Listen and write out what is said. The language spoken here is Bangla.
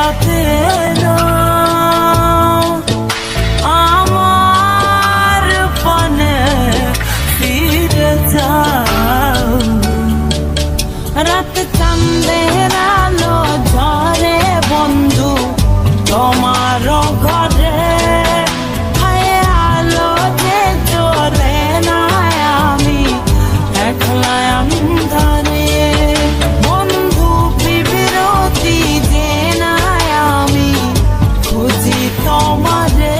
সাথে এলো আমার পানে ফিরে যাও। রাত চান্দেরা all my days.